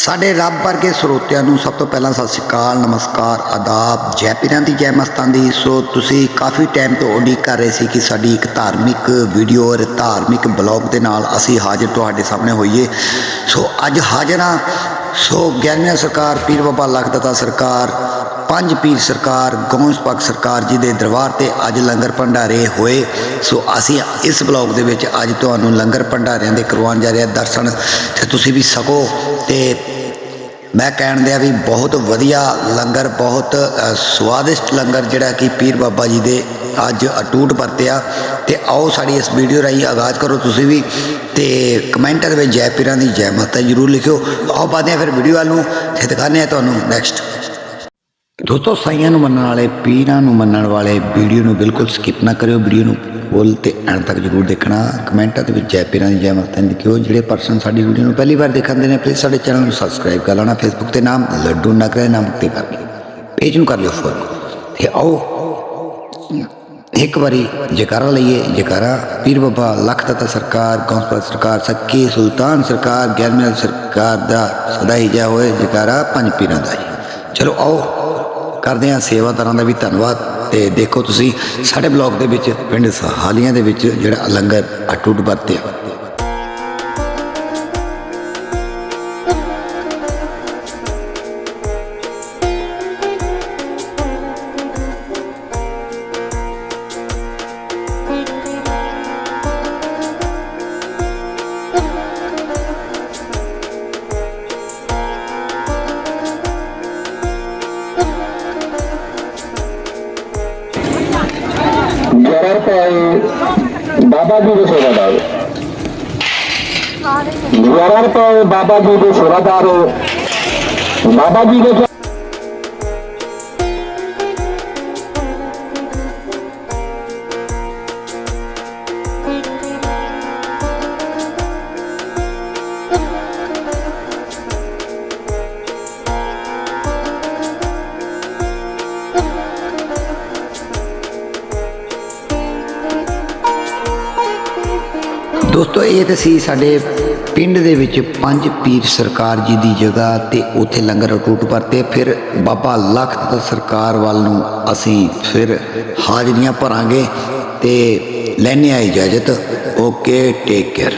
ਸਾਡੇ ਰੱਬ ਵਰਗੇ ਸਰੋਤਿਆਂ ਨੂੰ ਸਭ ਤੋਂ ਪਹਿਲਾਂ ਸਤਿ ਸ਼੍ਰੀ ਅਕਾਲ, ਨਮਸਕਾਰ, ਆਦਾਬ, ਜੈ ਪੀਰਾਂ ਦੀ, ਜੈ ਮਸਤਾਂ ਦੀ। ਸੋ ਤੁਸੀਂ ਕਾਫੀ ਟਾਈਮ ਤੋਂ ਉਡੀਕ ਕਰ ਰਹੇ ਸੀ ਕਿ ਸਾਡੀ ਇੱਕ ਧਾਰਮਿਕ ਵੀਡੀਓ ਔਰ ਧਾਰਮਿਕ ਬਲੌਗ ਦੇ ਨਾਲ ਅਸੀਂ ਹਾਜ਼ਰ ਤੁਹਾਡੇ ਸਾਹਮਣੇ ਹੋਈਏ। ਸੋ ਅੱਜ ਹਾਜ਼ਰ ਹਾਂ। ਸੋ ਗਿਆਨੀਆਂ ਸਰਕਾਰ, ਪੀਰ ਬਾਬਾ ਲਖਦਾਤਾ ਸਰਕਾਰ, ਪੰਜ ਪੀਰ ਸਰਕਾਰ, ਗੌਂਸ ਪੱਕ ਸਰਕਾਰ ਜੀ ਦੇ ਦਰਬਾਰ ਤੇ ਅੱਜ ਲੰਗਰ ਭੰਡਾਰੇ ਹੋਏ। ਸੋ ਅਸੀਂ ਇਸ ਬਲੌਗ ਦੇ ਵਿੱਚ ਅੱਜ ਤੁਹਾਨੂੰ ਲੰਗਰ ਭੰਡਾਰਿਆਂ ਦੇ ਕਰਵਾਉਣ ਜਾ ਰਹੇ ਹਾਂ। ਦਰਸ਼ਨ ਤੇ ਤੁਸੀਂ ਵੀ ਸਕੋ ਤੇ ਮੈਂ ਕਹਿਣ ਦਿਆ ਵੀ ਬਹੁਤ ਵਧੀਆ ਲੰਗਰ, ਬਹੁਤ ਸਵਾਦਿਸ਼ਟ ਲੰਗਰ ਜਿਹੜਾ ਕਿ ਪੀਰ ਬਾਬਾ ਜੀ ਦੇ ਅੱਜ ਅਟੂਟ ਵਰਤਿਆ। ਤੇ ਆਓ ਸਾਡੀ ਇਸ ਵੀਡੀਓ ਰਾਹੀਂ ਆਗਾਜ਼ ਕਰੋ ਤੁਸੀਂ ਵੀ ਤੇ ਕਮੈਂਟਰ ਵਿੱਚ ਜੈ ਪੀਰਾਂ ਦੀ ਜੈ ਮਾਤਾ ਜਰੂਰ ਲਿਖਿਓ। ਆਓ ਬਾਅਦ ਫਿਰ ਵੀਡੀਓ ਵੱਲ ਨੂੰ ਤੇ ਦਿਖਾਉਂਦੇ ਆ ਤੁਹਾਨੂੰ ਨੈਕਸਟ ਦੋਸਤੋ, ਸਾਈਆਂ ਨੂੰ ਮੰਨਣ ਵਾਲੇ, ਪੀਰਾਂ ਨੂੰ ਮੰਨਣ ਵਾਲੇ ਵੀਡੀਓ ਨੂੰ ਬਿਲਕੁਲ ਸਕਿਪ ਨਾ ਕਰਿਓ। ਵੀਡੀਓ ਨੂੰ ਫੁੱਲ ਤੇ ਐਂਡ ਤੱਕ ਜ਼ਰੂਰ ਦੇਖਣਾ। ਕਮੈਂਟਾਂ ਦੇ ਵਿੱਚ ਜੈ ਪੀਰਾਂ ਦੀ ਜੈ ਮਾਤਾ ਦੀ ਲਿਖਿਓ। ਜਿਹੜੇ ਪਰਸਨ ਸਾਡੀ ਵੀਡੀਓ ਨੂੰ ਪਹਿਲੀ ਵਾਰ ਦੇਖਦੇ ਨੇ ਪਲੀਜ਼ ਸਾਡੇ ਚੈਨਲ ਨੂੰ ਸਬਸਕ੍ਰਾਈਬ ਕਰ ਲੈਣਾ। ਫੇਸਬੁੱਕ ਤੇ ਨਾਮ ਲੱਡੂ ਨਗਰੇ ਨਾਮ ਤੇ ਕਰਕੇ। ਪੇਜ ਨੂੰ ਕਰ ਲਿਓ ਫੋਲੋ ਤੇ ਆਓ, ਇੱਕ ਵਾਰੀ ਜਕਾਰਾ ਲਈਏ। ਜਕਾਰਾ, ਪੀਰ ਬਾਬਾ, ਲੱਖ ਦਾਤਾ ਸਰਕਾਰ ਗੌਂਸਪੁਰ ਸਰਕਾਰ, ਸੱਕੀ ਸੁਲਤਾਨ ਸਰਕਾਰ ਗਿਆਨਮੇਲ ਸਰਕਾਰ ਦਾ ਸਦਾ ਹੀ ਜਾ ਹੋਏ ਜਕਾਰਾ ਪੰਜ ਪੀਰਾਂ ਦਾ ਚਲੋ ਆਓ ਕਰਦੇ ਹਾਂ। ਸੇਵਾਦਾਰਾਂ ਦਾ ਵੀ ਧੰਨਵਾਦ। ਤੇ ਦੇਖੋ ਤੁਸੀਂ, ਸਾਡੇ ਬਲੌਗ ਦੇ ਵਿੱਚ, ਪਿੰਡ ਸਹਾਲੀਆਂ ਦੇ ਵਿੱਚ ਜਿਹੜਾ ਲੰਗਰ ਅਟੁੱਟ ਵਰਤਿਆ ਜਰਾ ਪਾਏ ਬਾਬਾ ਜੀ ਦੇ ਸੇਵਾਦਾਰ ਜਰਾ ਪਾਏ ਬਾਬਾ ਜੀ ਦੇ ਸੇਵਾਦਾਰ ਬਾਬਾ ਦੋਸਤੋ, ਇਹ ਤਾਂ ਸੀ ਸਾਡੇ ਪਿੰਡ ਦੇ ਵਿੱਚ ਪੰਜ ਪੀਰ ਸਰਕਾਰ ਜੀ ਦੀ ਜਗ੍ਹਾ ਤੇ ਉੱਥੇ ਲੰਗਰ ਅਟੁੱਟ ਵਰਤੇ ਫਿਰ ਬਾਬਾ ਲੱਖ ਸਰਕਾਰ ਵੱਲ ਨੂੰ ਅਸੀਂ ਫਿਰ ਹਾਜ਼ਰੀਆਂ ਭਰਾਂਗੇ ਤੇ ਲੈਣੇ ਆ ਇਜਾਜ਼ਤ। Okay take care